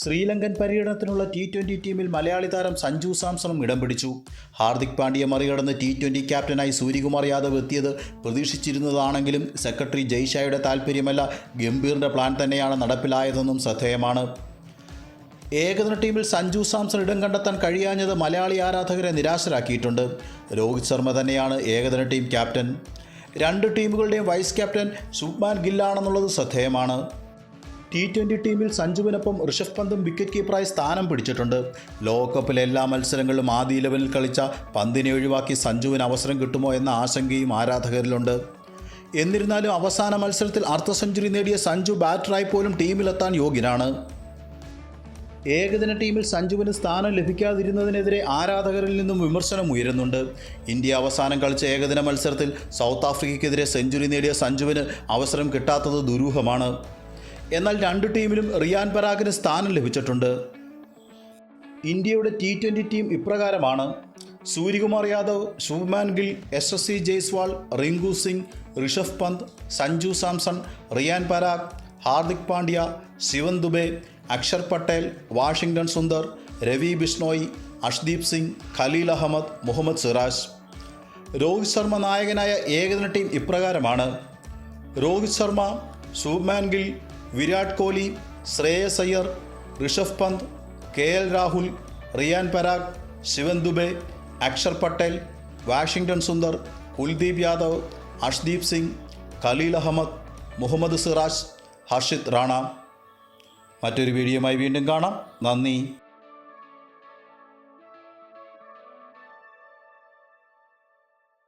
Sri Lankan പര്യടനത്തിനുള്ള T twenty ടീമിൽ മലയാളി താരം സഞ്ജു സാംസണും ഇടം പിടിച്ചു. ഹാർദിക് പാണ്ഡ്യ മറികടന്ന് ടി ട്വന്റി ക്യാപ്റ്റനായി സൂര്യകുമാർ യാദവ് എത്തിയത് പ്രതീക്ഷിച്ചിരുന്നതാണെങ്കിലും സെക്രട്ടറി ജയ്ഷായുടെ താൽപ്പര്യമല്ല ഗംഭീറിന്റെ പ്ലാൻ തന്നെയാണ് നടപ്പിലായതെന്നും ശ്രദ്ധേയമാണ്. ഏകദിന ടീമിൽ സഞ്ജു സാംസൺ ഇടം കണ്ടെത്താൻ കഴിയാഞ്ഞത് മലയാളി ആരാധകരെ നിരാശരാക്കിയിട്ടുണ്ട്. രോഹിത് ശർമ്മ തന്നെയാണ് ഏകദിന ടീം ക്യാപ്റ്റൻ രണ്ട് ടീമുകളുടെയും വൈസ് ക്യാപ്റ്റൻ ശുഭ്മാൻ ഗില്ലാണെന്നുള്ളത് ശ്രദ്ധേയമാണ്. ടി ട്വന്റി ടീമിൽ സഞ്ജുവിനൊപ്പം ഋഷഭ് പന്തും വിക്കറ്റ് കീപ്പറായി സ്ഥാനം പിടിച്ചിട്ടുണ്ട്. ലോകകപ്പിലെ എല്ലാ മത്സരങ്ങളിലും ആദ്യ ഇലവനിൽ കളിച്ച പന്തിനെ ഒഴിവാക്കി സഞ്ജുവിന് അവസരം കിട്ടുമോ എന്ന ആശങ്കയും ആരാധകരിലുണ്ട്. എന്നിരുന്നാലും അവസാന മത്സരത്തിൽ അർദ്ധ സെഞ്ചുറി നേടിയ സഞ്ജു ബാറ്ററായി പോലും ടീമിലെത്താൻ യോഗ്യനാണ്. ഏകദിന ടീമിൽ സഞ്ജുവിന് സ്ഥാനം ലഭിക്കാതിരുന്നതിനെതിരെ ആരാധകരിൽ നിന്നും വിമർശനം ഉയരുന്നുണ്ട്. ഇന്ത്യ അവസാനം കളിച്ച ഏകദിന മത്സരത്തിൽ സൗത്ത് ആഫ്രിക്കയ്ക്കെതിരെ സെഞ്ചുറി നേടിയ സഞ്ജുവിന് അവസരം കിട്ടാത്തത് ദുരൂഹമാണ്. എന്നാൽ രണ്ട് ടീമിലും റിയാൻ പരാഗിന് സ്ഥാനം ലഭിച്ചിട്ടുണ്ട്. ഇന്ത്യയുടെ ടി ട്വന്റി ടീം ഇപ്രകാരമാണ്. സൂര്യകുമാർ യാദവ് ശുഭ്മാൻ ഗിൽ എസ് എസ് സി ജയ്സ്വാൾ റിങ്കു സിംഗ് ഋഷഭ് പന്ത് സഞ്ജു സാംസൺ റിയാൻ പരാഗ് ഹാർദിക് പാണ്ഡ്യ ശിവൻ ദുബെ അക്ഷർ പട്ടേൽ വാഷിംഗ്ടൺ സുന്ദർ രവി ബിഷ്ണോയി അഷ്ദീപ് സിംഗ് ഖലീൽ അഹമ്മദ് മുഹമ്മദ് സിറാജ്. രോഹിത് ശർമ്മ നായകനായ ഏകദിന ടീം ഇപ്രകാരമാണ്. Rohit Sharma Shubman Gill Virat Kohli Shreyas Iyer Rishabh Pant K L Rahul Riyan Parag Shivam Dube Axar Patel Washington Sundar Kuldeep Yadav Arshdeep Singh Khaleel Ahmed Mohammed Siraj Harshit Rana. മറ്റൊരു വീഡിയോയുമായി വീണ്ടും കാണാം. നന്ദി.